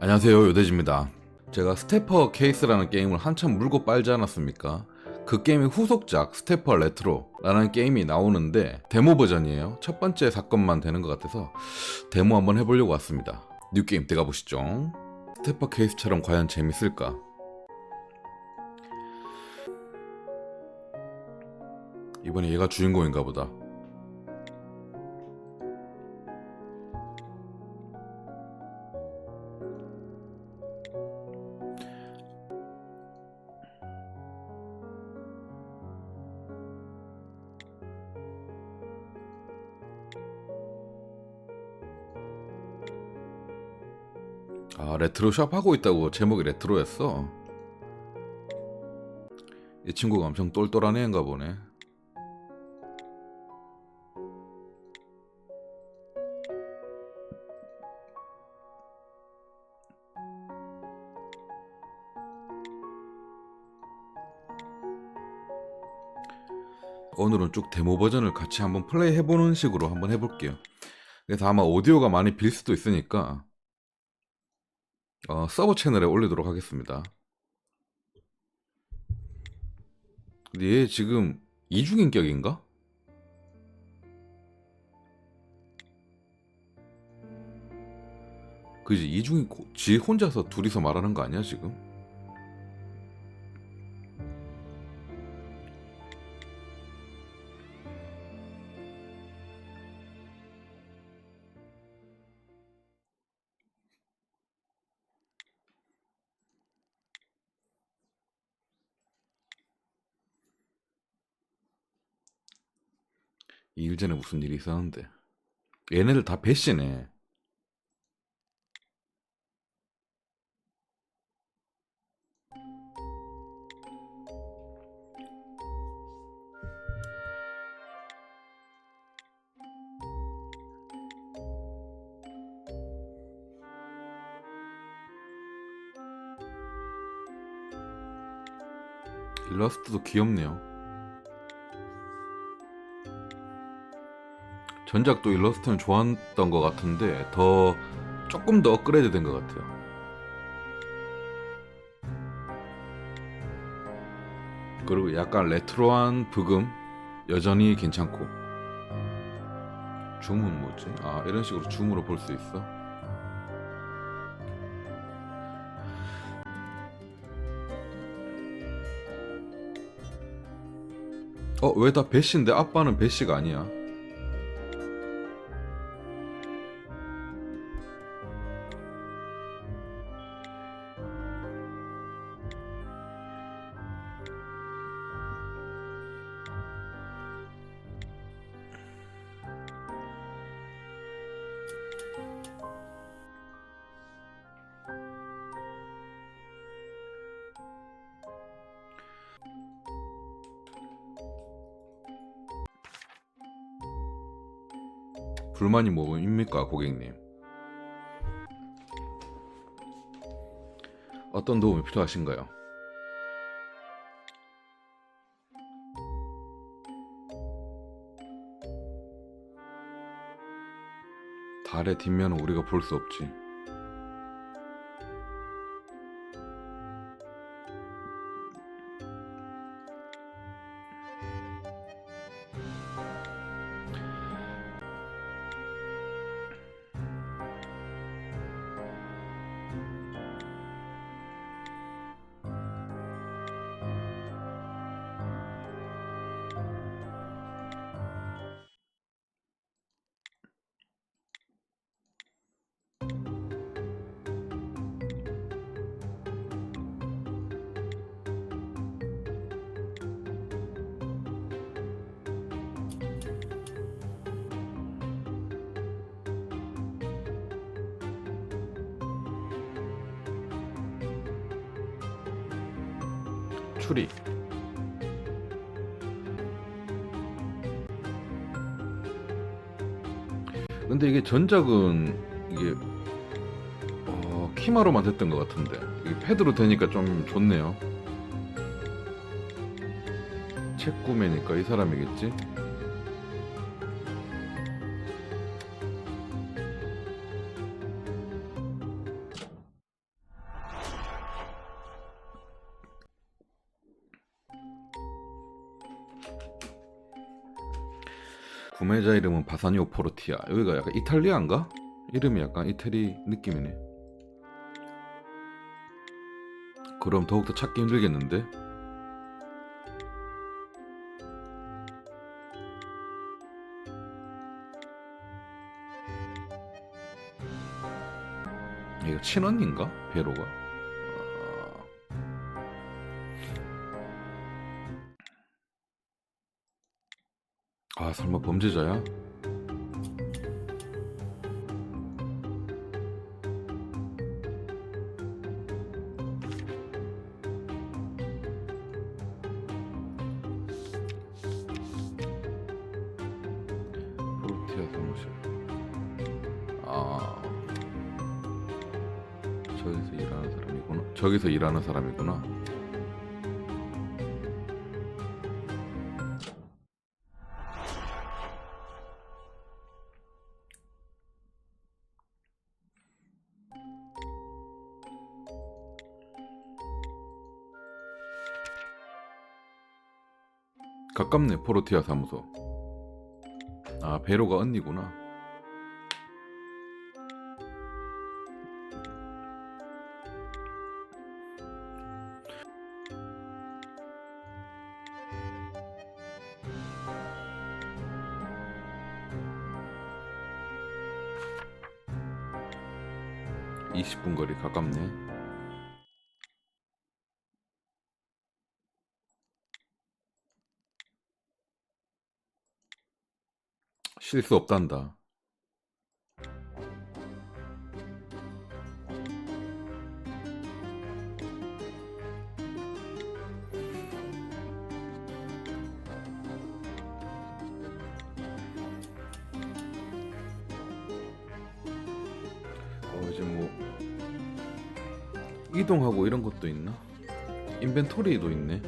안녕하세요 요대지입니다. 제가 스테퍼 케이스라는 게임을 한참 물고 빨지 않았습니까? 그 게임의 후속작 스테퍼 레트로라는 게임이 나오는데 데모 버전이에요. 첫 번째 사건만 되는 것 같아서 데모 한번 해보려고 왔습니다. 뉴게임 들어가 보시죠. 스테퍼 케이스처럼 과연 재밌을까? 이번에 얘가 주인공인가 보다 아 레트로 샵 하고 있다고 제목이 레트로였어? 이 친구가 엄청 똘똘한 애인가 보네. 오늘은 쭉 데모 버전을 같이 한번 플레이 해보는 식으로 한번 해볼게요. 그래서 아마 오디오가 많이 빌 수도 있으니까 어, 서버 채널에 올리도록 하겠습니다. 근데 얘 지금 이중인격인가? 그지 이중인 지 혼자서 둘이서 말하는 거 아니야 지금? 이일 전에 무슨 일이 있었는데. 얘네들 다 배씨네 일러스트도 귀엽네요 전작도 일러스트는 좋았던 것 같은데 더 조금 더 업그레이드 된 것 같아요. 그리고 약간 레트로한 브금 여전히 괜찮고 줌은 뭐지? 아 이런 식으로 줌으로 볼 수 있어. 어 왜 다 배씨인데 아빠는 배씨가 아니야? 불만이 뭐입니까, 고객님? 어떤 도움이 필요하신가요? 달의 뒷면은 우리가 볼 수 없지. 추리. 근데 이게 전작은 이게 어, 키마로만 됐던 것 같은데 이게 패드로 되니까 좀 좋네요. 책 구매니까 이 사람이겠지? 구매자 이름은 바사니오 포르티아. 여기가 약간 이탈리아인가? 이름이 약간 이태리 느낌이네. 그럼 더욱더 찾기 힘들겠는데? 이거 친언니인가? 베로가? 아... 아 설마 범죄자야? 포르티아 사무실. 아. 저기서 일하는 사람이구나. 저기서 일하는 사람이구나 가깝네 포르티아 사무소. 아 베로가 언니구나. (20분) 거리 가깝네 실수 없단다. 어 이제 뭐 이동하고 이런 것도 있나? 인벤토리도 있네.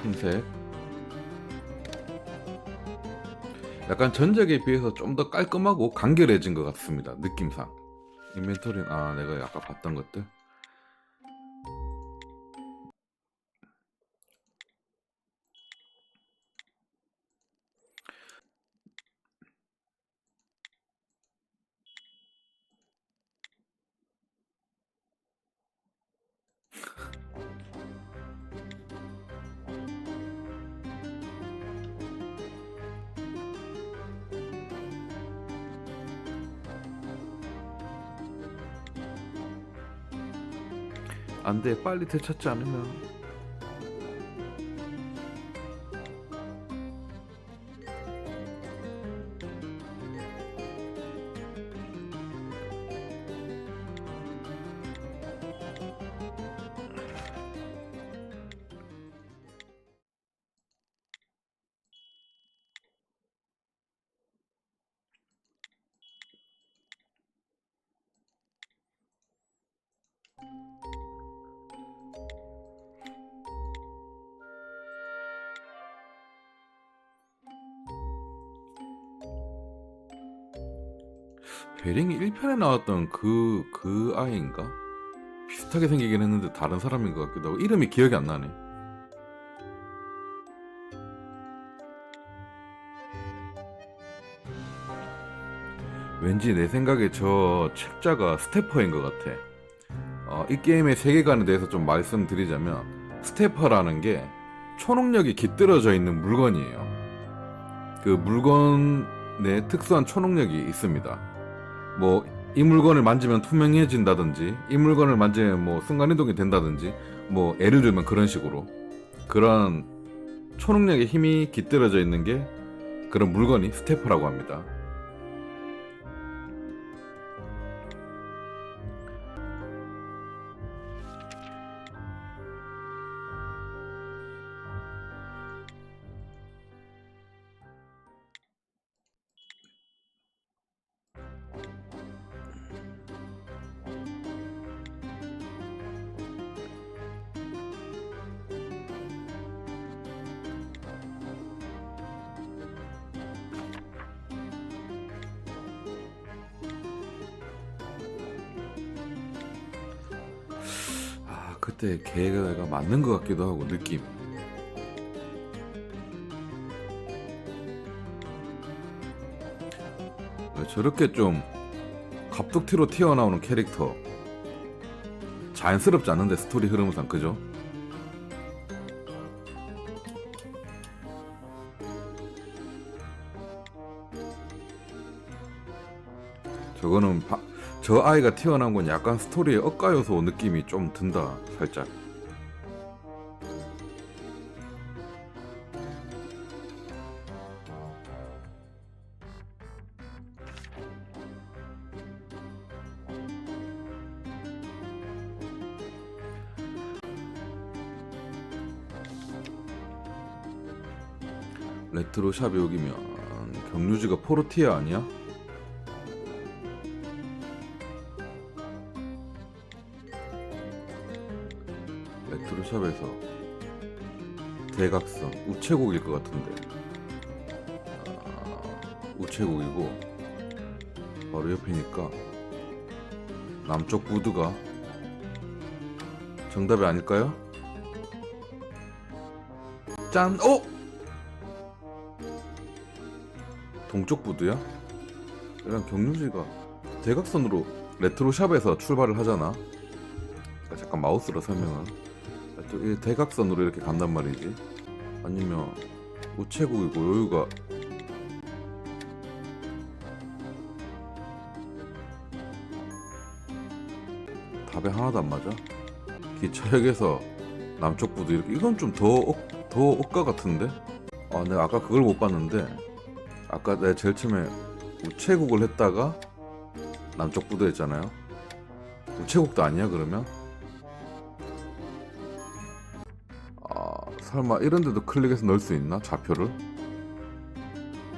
탐색. 약간 전작에 비해서 좀 더 깔끔하고 간결해진 것 같습니다. 느낌상. 인벤토리는 아 내가 아까 봤던 것들. 안돼. 빨리 되찾지 않으면 베링이 1편에 나왔던 그, 그 아이인가? 비슷하게 생기긴 했는데 다른 사람인 것 같기도 하고 이름이 기억이 안 나네. 왠지 내 생각에 저 책자가 스태퍼인 것 같아. 어, 이 게임의 세계관에 대해서 좀 말씀드리자면 스태퍼라는 게 초능력이 깃들어져 있는 물건이에요. 그 물건에 특수한 초능력이 있습니다 뭐 이 물건을 만지면 투명해진다든지 이 물건을 만지면 뭐 순간이동이 된다든지 뭐 예를 들면 그런 식으로 그런 초능력의 힘이 깃들어져 있는 게 그런 물건이 스태퍼라고 합니다. 그때 계획에가 맞는 것 같기도 하고 느낌 저렇게 좀 갑툭튀로 튀어나오는 캐릭터 자연스럽지 않은데 스토리 흐름상 그죠? 저거는 바, 저 아이가 튀어나온 건 약간 스토리의 요소 느낌이 좀 든다 살짝 레트로 샵에 여기면 경유지가 포르티아 아니야? 샵에서 대각선 우체국일 것 같은데 아, 우체국이고 바로 옆이니까 남쪽 부두가 정답이 아닐까요? 짠! 어? 동쪽 부두야? 이랑 경유지가 대각선으로 레트로 샵에서 출발을 하잖아. 그러니까 잠깐 마우스로 설명을. 대각선으로 이렇게 간단 말이지. 아니면 우체국이고 여기가 답이 하나도 안 맞아. 기차역에서 남쪽 부두 이렇게 이건 좀 더더 더 억가 같은데. 아 내가 아까 그걸 못 봤는데 아까 내가 제일 처음에 우체국을 했다가 남쪽 부두 했잖아요. 우체국도 아니야 그러면? 설마 이런 데도 클릭해서 넣을 수 있나 좌표를?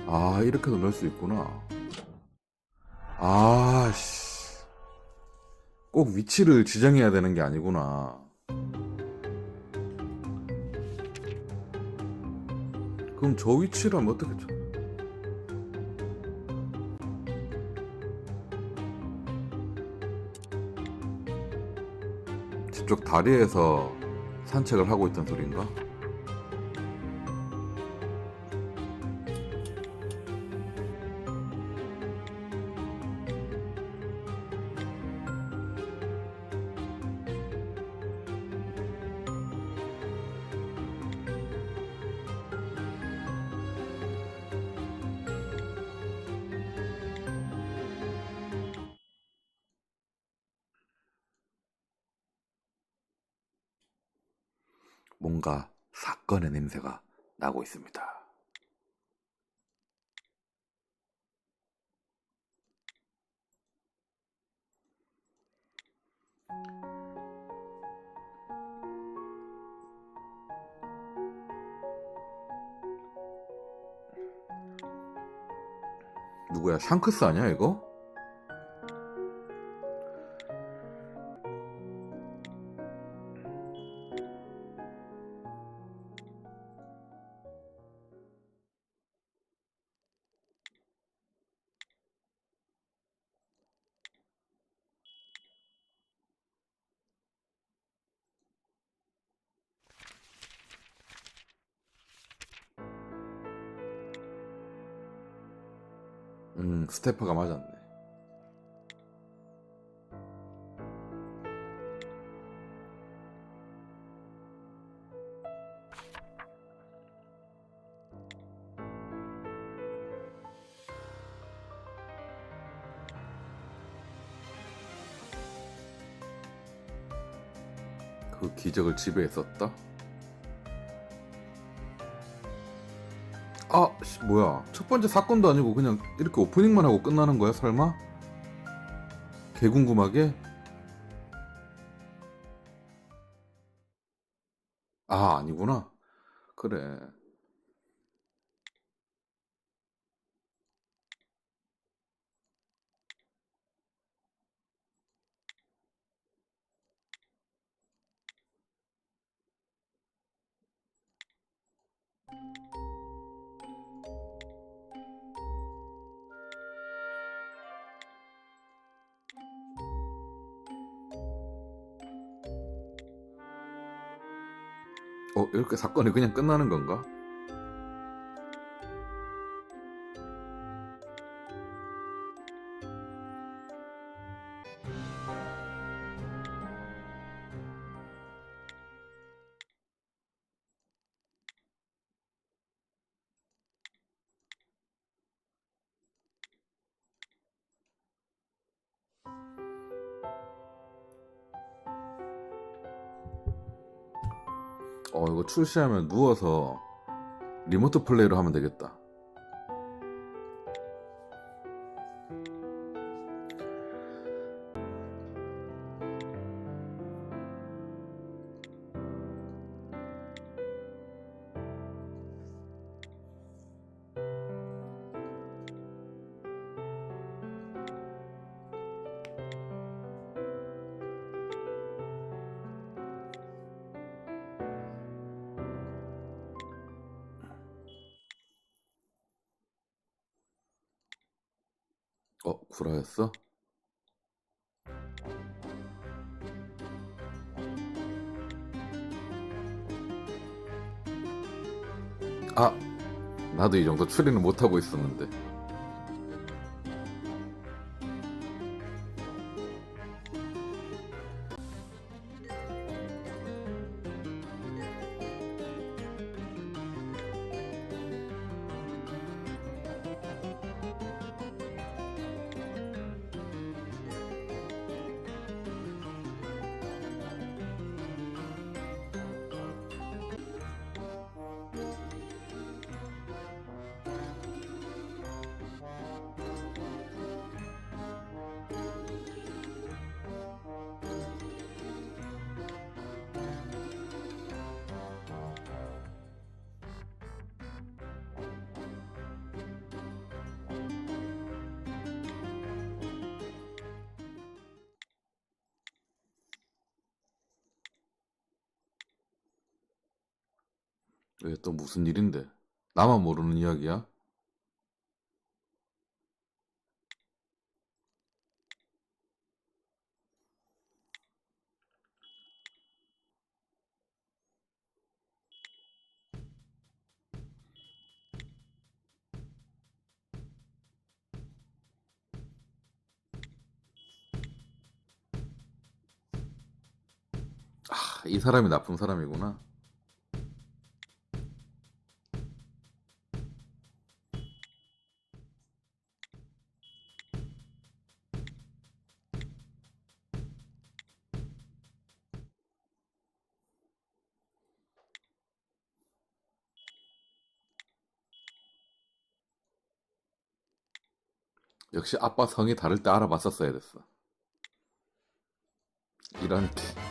아 이렇게도 넣을 수 있구나. 아씨 꼭 위치를 지정해야 되는 게 아니구나. 그럼 저 위치라면 어떻게 쳐? 저쪽 다리에서 산책을 하고 있던 소리인가? 뭔가 사건의 냄새가 나고 있습니다. 누구야? 샹크스 아니야 이거? 음, 스테퍼가 맞았네. 그 기적을 지배했었다? 뭐야. 첫 번째 사건도 아니고 그냥 이렇게 오프닝만 하고 끝나는 거야, 설마? 개궁금하게? 어, 이렇게 사건이 그냥 끝나는 건가? 어 이거 출시하면 누워서 리모트 플레이로 하면 되겠다. 어 구라였어? 아 나도 이 정도 추리는 못하고 있었는데 왜 또 무슨 일인데 나만 모르는 이야기야? 아, 이 사람이 나쁜 사람이구나. 역시 아빠 성이 다를 때 알아봤었어야 됐어. 이런 게.